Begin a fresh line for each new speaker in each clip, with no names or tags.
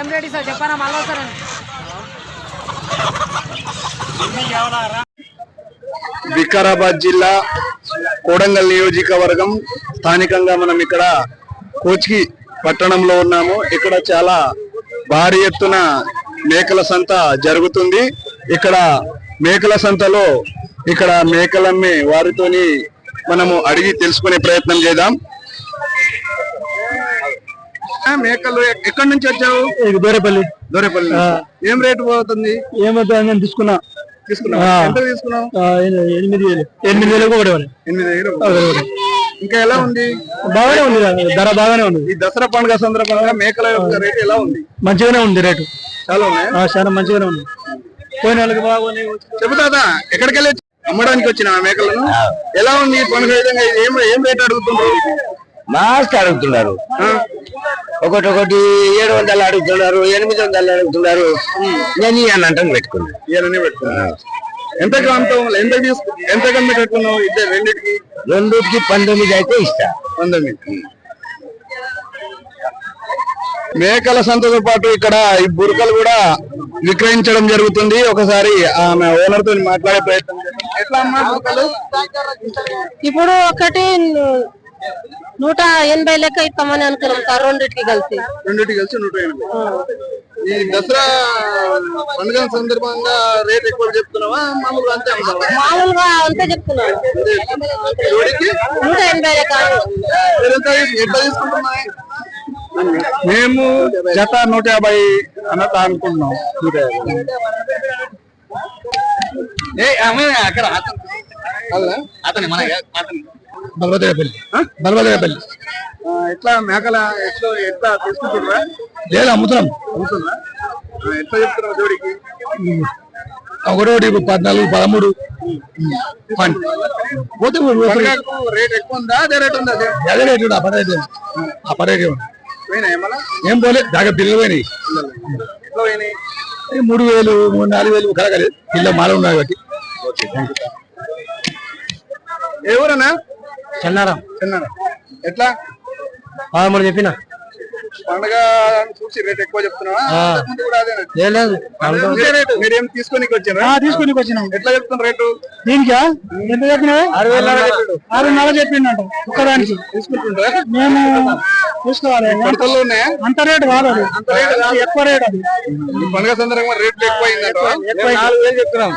ఏం ready sir? చెప్పారా మళ్ళీ వస్తారని.
వికారాబాద్ జిల్లా కోడంగల్ నియోజకవర్గం. స్థానికంగా మనం ఇక్కడ కోచ్కి పట్టణంలో ఉన్నాము. ఇక్కడ చాలా భారీ ఎత్తున మేకల సంత జరుగుతుంది. ఇక్కడ మేకల సంతలో ఇక్కడ మేకలమ్మి వారితోని మనము అడిగి తెలుసుకునే ప్రయత్నం చేద్దాం. మేకలు ఎక్- ఎక్కడి నుంచి వచ్చావు?
దూరేపల్లి.
దొరేపల్లి. ఏం రేటు పోతుంది?
ఏమవుతుంది నేను తీసుకున్నా.
తీసుకున్నావు. ఎంత
ఎనిమిది వేలు. ఎనిమిది వేలకు ఒకటి.
ఎనిమిది వేలు ఇంకా ఎలా ఉంది?
బాగానే ఉంది ధర బాగానే ఉంది.
ఈ దసరా పండుగ సందర్భంగా మేకల యొక్క రేటు ఎలా ఉంది?
మంచిగానే ఉంది రేటు.
చాలా ఉన్నాయి.
ఆ, చాలా మంచిగానే ఉంది. పోయిన వాళ్ళకి బాగున్నాయి
చెబుతాదా ఎక్కడికి వెళ్ళి అమ్మడానికి వచ్చిన మేకలను? ఎలా ఉంది పండుగ? విధంగా ఇది ఏం ఏం రేట్ అడుగుతున్నారు
మాస్క్ అడుగుతున్నారు? ఒకటి ఒకటి ఏడు వందలు అడుగుతున్నారు ఎనిమిది వందలు అడుగుతున్నారు. నేను ఈ అన్నంటం పెట్టుకున్నాను
ఎంత తీసుకు ఎంత పెట్టుకున్నావు ఇద్దరు రెండింటికి?
పంతొమ్మిది అయితే ఇస్తా.
పంతొమ్మిది. మేకల సంతతో పాటు ఇక్కడ ఈ బురకలు కూడా విక్రయించడం జరుగుతుంది. ఒకసారి ఆమె ఓనర్తో మాట్లాడే ప్రయత్నం
ఇప్పుడు ఒకటి నూట ఎనభై లెక్క ఇస్తామని అనుకున్నాం సార్ రెండింటికి కలిసి.
రెండింటికి కలిసి నూట ఎనభై. ఈ దసరా పండుగ సందర్భంగా రేట్ ఎక్కువ చెప్తున్నావా? మామూలుగా అంతే
మామూలుగా అంతే చెప్తున్నాను
జోడికి?
నూట ఎనభై లెక్క
ఎట్లా తీసుకుంటున్నాయి? మేము జత నూట యాభై అన్నట్టు అనుకుంటున్నాం నూట యాభై. అక్కడ అతని మన
బలభద్రపల్లి. బలభద్రపల్లి.
ఎట్లా మేకల ఎట్లా ఎట్లా తీసుకుంటున్నారా
లేదు అమ్ముతున్నాం.
అమ్ముతున్నా ఆ, ఎట్లా చెప్తున్నావు జోడికి?
ఒకటోటి పద్నాలుగు పదమూడు. పోతే
రేట్ ఎక్కువ ఉందా? అదే రేట్ ఉందా అదే?
అదే రేటు రేటు అపర రేటు
పోయినా ఏమన్నా
ఏం పోలే దాకా పిల్లలు పోయినాయి. మూడు వేలు మూడు నాలుగు వేలు కలగలేదు. పిల్ల మాల ఉన్నాయి కాబట్టి.
ఏ ఊరన్నా?
చెన్నారా.
చిన్న ఎట్లా?
పదమూడు చెప్పిన.
పండుగ చూసి రేట్ ఎక్కువ చెప్తున్నావా? రేటు. మీరేం తీసుకొని వచ్చారా
తీసుకుని వచ్చినాం
ఎట్లా చెప్తున్నారు రేటు?
దీనికా? ఎంత చెప్పినా
ఆరు వేల చెప్పాడు.
ఆరున్నర చెప్పిండట ఒక్కదానికి.
తీసుకుంటుంటారా?
మేము చూసుకోవాలి
కొడతల్లో ఉన్నాయా?
అంత రేటు కాదు
అంత రేటు కాదు.
ఎక్కువ రేట్ అది.
పండుగ సందర్భంగా రేట్లు ఎక్కువ అయిందంట. నాలుగు వేలు చెప్తున్నాం.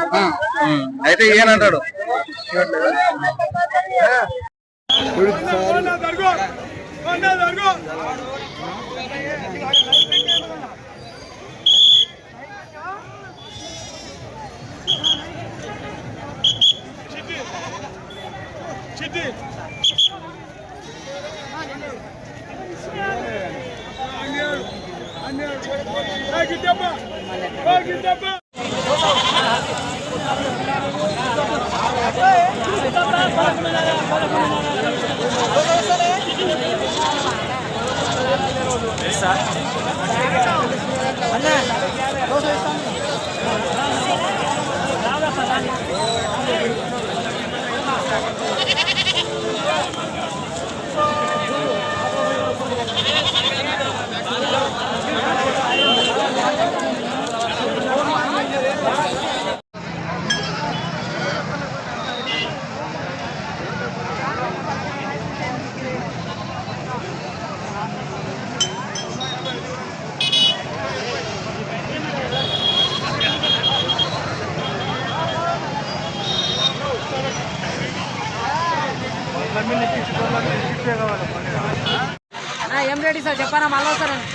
అయితే ఏనంటాడు
Vai, Guilherme! Vai, Guilherme! Exato. ఏం రెడీ సార్? చెప్పారా మళ్ళీ వస్తారని.